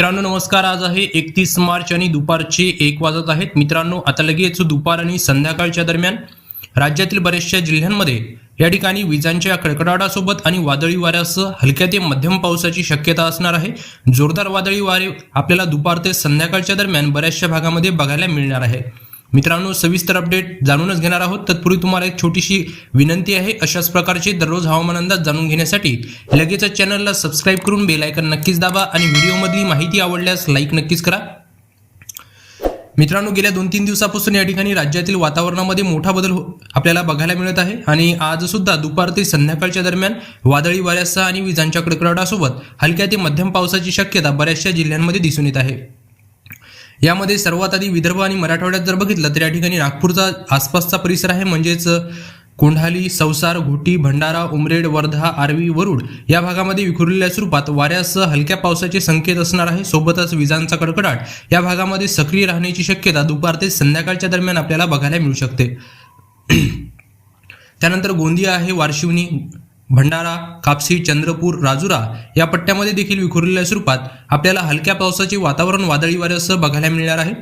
मित्रांनो नमस्कार. आज आहे एकतीस मार्च आणि दुपारचे एक वाजत आहेत. मित्रांनो आता लगेच दुपार आणि संध्याकाळच्या दरम्यान राज्यातील बऱ्याचशा जिल्ह्यांमध्ये या ठिकाणी विजांच्या कडकडाटासोबत आणि वादळी वाऱ्यासह हलक्या ते मध्यम पावसाची शक्यता असणार आहे. जोरदार वादळी वारे आपल्याला दुपार ते संध्याकाळच्या दरम्यान बऱ्याचशा भागामध्ये बघायला मिळणार आहे. मित्रांनो सविस्तर अपडेट जाणूनच घेणार आहोत. तत्पूर्वी तुम्हाला एक छोटीशी विनंती आहे. अशाच प्रकारचे दररोज हवामान अंदाज जाणून घेण्यासाठी लगेचच चॅनलला सबस्क्राईब करून बेल आयकन नक्कीच दाबा आणि व्हिडिओमधली माहिती आवडल्यास लाईक नक्कीच करा. मित्रांनो गेल्या दोन तीन दिवसापासून या ठिकाणी राज्यातील वातावरणामध्ये मोठा बदल हो- आपल्याला बघायला मिळत आहे आणि आज सुद्धा दुपार ते संध्याकाळच्या दरम्यान वादळी वाऱ्यासह आणि विजांच्या कडकडाटासोबत हलक्या ते मध्यम पावसाची शक्यता बऱ्याचशा जिल्ह्यांमध्ये दिसून येत आहे. यामध्ये सर्वात आधी विदर्भ आणि मराठवाड्यात जर बघितलं तर या ठिकाणी नागपूरचा आसपासचा परिसर आहे. म्हणजेच कोंढाली संसार घोटी भंडारा उमरेड वर्धा आर्वी वरुड या भागामध्ये विखुरलेल्या स्वरूपात वाऱ्यासह हलक्या पावसाचे संकेत असणार आहे. सोबतच विजांचा कडकडाट या भागामध्ये सक्रिय राहण्याची शक्यता दुपार ते संध्याकाळच्या दरम्यान आपल्याला बघायला मिळू शकते. त्यानंतर गोंदिया आहे वारशिवनी भंडारा कापसी चंद्रपूर राजुरा या पट्ट्यामध्ये देखील विखुरलेल्या स्वरूपात आपल्याला हलक्या पावसाचे वातावरण वादळी वाऱ्यासह बघायला मिळणार आहे.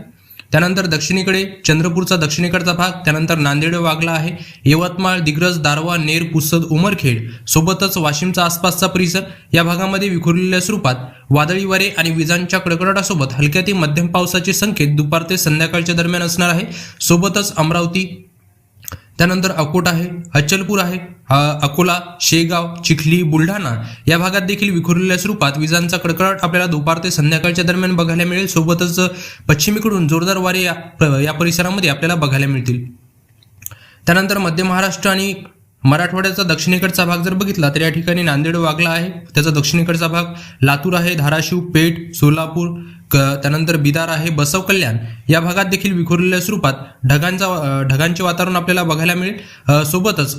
त्यानंतर दक्षिणेकडे चंद्रपूरचा दक्षिणेकडचा भाग त्यानंतर नांदेड वागला आहे. यवतमाळ दिग्रज दारवा नेर पुसद उमरखेड सोबतच वाशिमचा आसपासचा परिसर या भागामध्ये विखुरलेल्या स्वरूपात वादळी वारे आणि विजांच्या कडकडाटासोबत हलक्या ते मध्यम पावसाचे संकेत दुपार ते संध्याकाळच्या दरम्यान असणार आहे. सोबतच अमरावती त्यानंतर अकोट आहे अचलपूर आहे अकोला शेगाव चिखली बुलढाणा या भागात देखील विखुरलेल्या स्वरूपात विजांचा कडकडाट आपल्याला दुपार ते संध्याकाळच्या दरम्यान बघायला मिळेल. सोबतच पश्चिमेकडून जोरदार वारे या या परिसरामध्ये आपल्याला बघायला मिळतील. त्यानंतर मध्य महाराष्ट्र आणि मराठवाड्याचा दक्षिणेकडचा भाग जर बघितला तर या ठिकाणी नांदेड वागला आहे. त्याचा दक्षिणेकडचा भाग लातूर आहे धाराशिव पेठ सोलापूर त्यानंतर बिदार आहे बसव कल्याण या भागात देखील विखुरलेल्या स्वरूपात ढगांचा ढगांचे वातावरण आपल्याला बघायला मिळेल. सोबतच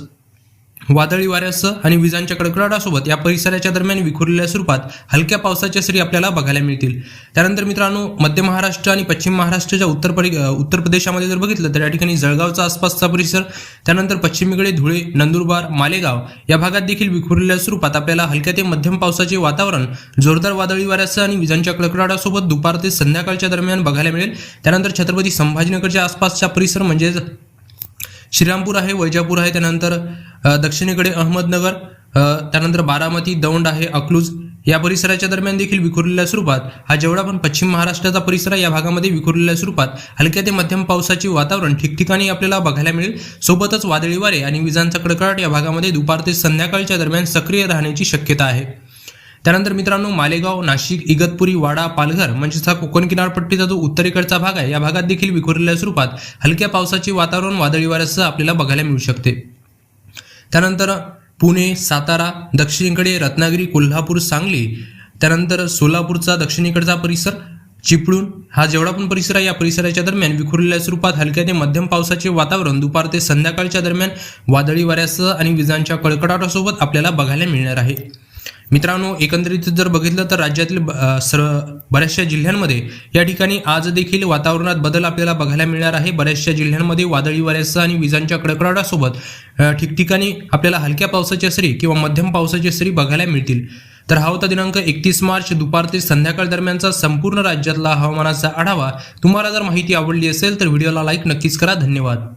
वादळी वाऱ्यासह आणि विजांच्या कडकडाटासोबत या परिसराच्या दरम्यान विखुरलेल्या स्वरूपात हलक्या पावसाच्या सरी आपल्याला बघायला मिळतील. त्यानंतर मित्रांनो मध्य महाराष्ट्र आणि पश्चिम महाराष्ट्राच्या उत्तर परि उत्तर प्रदेशामध्ये जर बघितलं तर या ठिकाणी जळगावचा आसपासचा परिसर त्यानंतर पश्चिमेकडे धुळे नंदुरबार मालेगाव या भागात देखील विखुरलेल्या स्वरूपात आपल्याला हलक्या ते मध्यम पावसाचे वातावरण जोरदार वादळी वाऱ्यासह आणि विजांच्या कडकडाटासोबत दुपार ते संध्याकाळच्या दरम्यान बघायला मिळेल. त्यानंतर छत्रपती संभाजीनगरच्या आसपासचा परिसर म्हणजेच श्रीरामपूर आहे वैजापूर आहे त्यानंतर दक्षिणेकडे अहमदनगर त्यानंतर बारामती दौंड आहे अकलूज. या परिसराच्या दरम्यान देखील विखुरलेल्या स्वरूपात हा जेवढा पण पश्चिम महाराष्ट्राचा परिसर आहे या भागामध्ये विखुरलेल्या स्वरूपात हलक्या ते मध्यम पावसाचे वातावरण ठिकठिकाणी आपल्याला बघायला मिळेल. सोबतच वादळी वारे आणि विजांचा कडकडाट या भागामध्ये दुपार ते संध्याकाळच्या दरम्यान सक्रिय राहण्याची शक्यता आहे. त्यानंतर मित्रांनो मालेगाव नाशिक इगतपुरी वाडा पालघर म्हणजेच हा कोकण किनारपट्टीचा जो उत्तरेकडचा भाग आहे या भागात देखील विखुरलेल्या स्वरूपात हलक्या पावसाचे वातावरण वादळी वाऱ्यासह आपल्याला बघायला मिळू शकते. त्यानंतर पुणे सातारा दक्षिणेकडे रत्नागिरी कोल्हापूर सांगली त्यानंतर सोलापूरचा दक्षिणेकडचा परिसर चिपळूण हा जेवढा पण परिसर आहे या परिसराच्या दरम्यान विखुरलेल्या स्वरूपात हलक्या ते मध्यम पावसाचे वातावरण दुपार ते संध्याकाळच्या दरम्यान वादळी वाऱ्यासह आणि विजांच्या कडकडाटासोबत आपल्याला बघायला मिळणार आहे. मित्रांनो एकंदरीत जर बघितलं तर राज्यातील ब- सर्व बऱ्याचशा जिल्ह्यांमध्ये या ठिकाणी आज देखील वातावरणात बदल आपल्याला बघायला मिळणार आहे. बऱ्याचशा जिल्ह्यांमध्ये वादळी वाऱ्यासह आणि विजांच्या कडकडाटासोबत ठिकठिकाणी आपल्याला हलक्या पावसाच्या सरी किंवा मध्यम पावसाच्या सरी बघायला मिळतील. तर हा होता दिनांक एकतीस मार्च दुपार ते संध्याकाळ दरम्यानचा संपूर्ण राज्यातला हवामानाचा आढावा. तुम्हाला जर माहिती आवडली असेल तर व्हिडिओला लाईक नक्कीच करा. धन्यवाद.